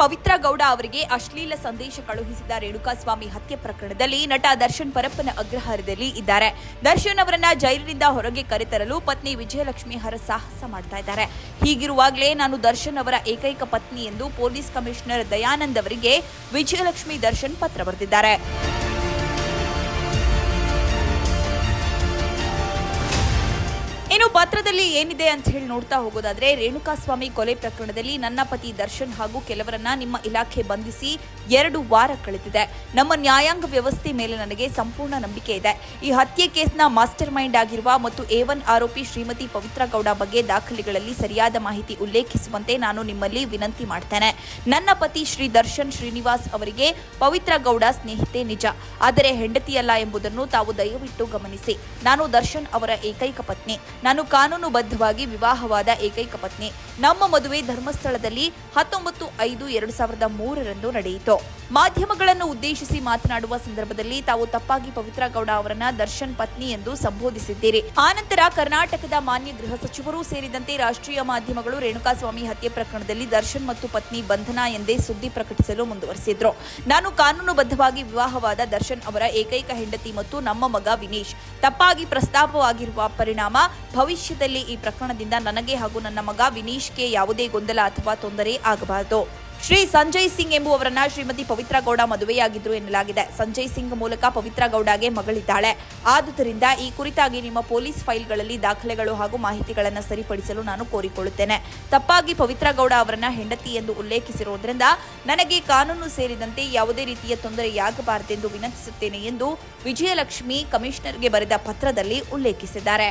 ಪವಿತ್ರ ಗೌಡ ಅವರಿಗೆ ಅಶ್ಲೀಲ ಸಂದೇಶ ಕಳುಹಿಸಿದ ರೇಣುಕಾಸ್ವಾಮಿ ಹತ್ಯೆ ಪ್ರಕರಣದಲ್ಲಿ ನಟ ದರ್ಶನ್ ಪರಪ್ಪನ ಅಗ್ರಹಾರದಲ್ಲಿ ಇದ್ದಾರೆ. ದರ್ಶನ್ ಅವರನ್ನ ಜೈಲಿನಿಂದ ಹೊರಗೆ ಕರೆತರಲು ಪತ್ನಿ ವಿಜಯಲಕ್ಷ್ಮಿ ಹರಸಾಹಸ ಮಾಡ್ತಾ ಇದ್ದಾರೆ. ಹೀಗಿರುವಾಗಲೇ ನಾನು ದರ್ಶನ್ ಅವರ ಏಕೈಕ ಪತ್ನಿ ಎಂದು ಪೊಲೀಸ್ ಕಮಿಷನರ್ ದಯಾನಂದ್ ಅವರಿಗೆ ವಿಜಯಲಕ್ಷ್ಮಿ ದರ್ಶನ್ ಪತ್ರ ಬರೆದಿದ್ದಾರೆ. ಇನ್ನು ಪತ್ರದಲ್ಲಿ ಏನಿದೆ ಅಂತ ಹೇಳಿ ನೋಡ್ತಾ ಹೋಗೋದಾದ್ರೆ ರೇಣುಕಾಸ್ವಾಮಿ ಕೊಲೆ ಪ್ರಕರಣದಲ್ಲಿ ನನ್ನ ಪತಿ ದರ್ಶನ್ ಹಾಗೂ ಕೆಲವರನ್ನ ನಿಮ್ಮ ಇಲಾಖೆ ಬಂಧಿಸಿ ಎರಡು ವಾರ ಕಳೆದಿದೆ. ನಮ್ಮ ನ್ಯಾಯಾಂಗ ವ್ಯವಸ್ಥೆ ಮೇಲೆ ನನಗೆ ಸಂಪೂರ್ಣ ನಂಬಿಕೆ ಇದೆ. ಈ ಹತ್ಯೆ ಕೇಸ್ನ ಮಾಸ್ಟರ್ ಮೈಂಡ್ ಆಗಿರುವ ಮತ್ತು ಎ ಒನ್ ಆರೋಪಿ ಶ್ರೀಮತಿ ಪವಿತ್ರ ಗೌಡ ಬಗ್ಗೆ ದಾಖಲೆಗಳಲ್ಲಿ ಸರಿಯಾದ ಮಾಹಿತಿ ಉಲ್ಲೇಖಿಸುವಂತೆ ನಾನು ನಿಮ್ಮಲ್ಲಿ ವಿನಂತಿ ಮಾಡ್ತೇನೆ. ನನ್ನ ಪತಿ ಶ್ರೀ ದರ್ಶನ್ ಶ್ರೀನಿವಾಸ್ ಅವರಿಗೆ ಪವಿತ್ರ ಗೌಡ ಸ್ನೇಹಿತೆ ನಿಜ. ಆದರೆ ಹೆಂಡತಿಯಲ್ಲ ಎಂಬುದನ್ನು ತಾವು ದಯವಿಟ್ಟು ಗಮನಿಸಿ. ನಾನು ದರ್ಶನ್ ಅವರ ಏಕೈಕ ಪತ್ನಿ. ನಾನು ಕಾನೂನುಬದ್ಧವಾಗಿ ವಿವಾಹವಾದ ಏಕೈಕ ಪತ್ನಿ. ನಮ್ಮ ಮದುವೆ ಧರ್ಮಸ್ಥಳದಲ್ಲಿ ಹತ್ತೊಂಬತ್ತು ಐದು ಎರಡು ಸಾವಿರದ ಮೂರರಂದು ನಡೆಯಿತು. ಮಾಧ್ಯಮಗಳನ್ನು ಉದ್ದೇಶಿಸಿ ಮಾತನಾಡುವ ಸಂದರ್ಭದಲ್ಲಿ ತಾವು ತಪ್ಪಾಗಿ ಪವಿತ್ರ ಗೌಡ ಅವರನ್ನ ದರ್ಶನ್ ಪತ್ನಿ ಎಂದು ಸಂಬೋಧಿಸಿದ್ದೀರಿ. ಆನಂತರ ಕರ್ನಾಟಕದ ಮಾನ್ಯ ಗೃಹ ಸಚಿವರೂ ಸೇರಿದಂತೆ ರಾಷ್ಟ್ರೀಯ ಮಾಧ್ಯಮಗಳು ರೇಣುಕಾಸ್ವಾಮಿ ಹತ್ಯೆ ಪ್ರಕರಣದಲ್ಲಿ ದರ್ಶನ್ ಮತ್ತು ಪತ್ನಿ ಬಂಧನ ಎಂದೇ ಸುದ್ದಿ ಪ್ರಕಟಿಸಲು ಮುಂದುವರೆಸಿದ್ರು. ನಾನು ಕಾನೂನುಬದ್ಧವಾಗಿ ವಿವಾಹವಾದ ದರ್ಶನ್ ಅವರ ಏಕೈಕ ಹೆಂಡತಿ ಮತ್ತು ನಮ್ಮ ಮಗ ವಿನೀಶ್. ತಪ್ಪಾಗಿ ಪ್ರಸ್ತಾಪವಾಗಿರುವ ಪರಿಣಾಮ ಭವಿಷ್ಯದಲ್ಲಿ ಈ ಪ್ರಕರಣದಿಂದ ನನಗೆ ಹಾಗೂ ನನ್ನ ಮಗ ವಿನೀಶ್ಗೆ ಯಾವುದೇ ಗೊಂದಲ ಅಥವಾ ತೊಂದರೆ ಆಗಬಾರದು. ಶ್ರೀ ಸಂಜಯ್ ಸಿಂಗ್ ಎಂಬುವವರನ್ನ ಶ್ರೀಮತಿ ಪವಿತ್ರ ಗೌಡ ಮದುವೆಯಾಗಿದ್ರು ಎನ್ನಲಾಗಿದೆ. ಸಂಜಯ್ ಸಿಂಗ್ ಮೂಲಕ ಪವಿತ್ರ ಗೌಡಗೆ ಮಗಳಿದ್ದಾಳೆ. ಆದುದರಿಂದ ಈ ಕುರಿತಾಗಿ ನಿಮ್ಮ ಪೊಲೀಸ್ ಫೈಲ್ಗಳಲ್ಲಿ ದಾಖಲೆಗಳು ಹಾಗೂ ಮಾಹಿತಿಗಳನ್ನು ಸರಿಪಡಿಸಲು ನಾನು ಕೋರಿಕೊಳ್ಳುತ್ತೇನೆ. ತಪ್ಪಾಗಿ ಪವಿತ್ರ ಗೌಡ ಅವರನ್ನ ಹೆಂಡತಿ ಎಂದು ಉಲ್ಲೇಖಿಸಿರುವುದರಿಂದ ನನಗೆ ಕಾನೂನು ಸೇರಿದಂತೆ ಯಾವುದೇ ರೀತಿಯ ತೊಂದರೆಯಾಗಬಾರದೆಂದು ವಿನಂತಿಸುತ್ತೇನೆ ಎಂದು ವಿಜಯಲಕ್ಷ್ಮಿ ಕಮಿಷನರ್ಗೆ ಬರೆದ ಪತ್ರದಲ್ಲಿ ಉಲ್ಲೇಖಿಸಿದ್ದಾರೆ.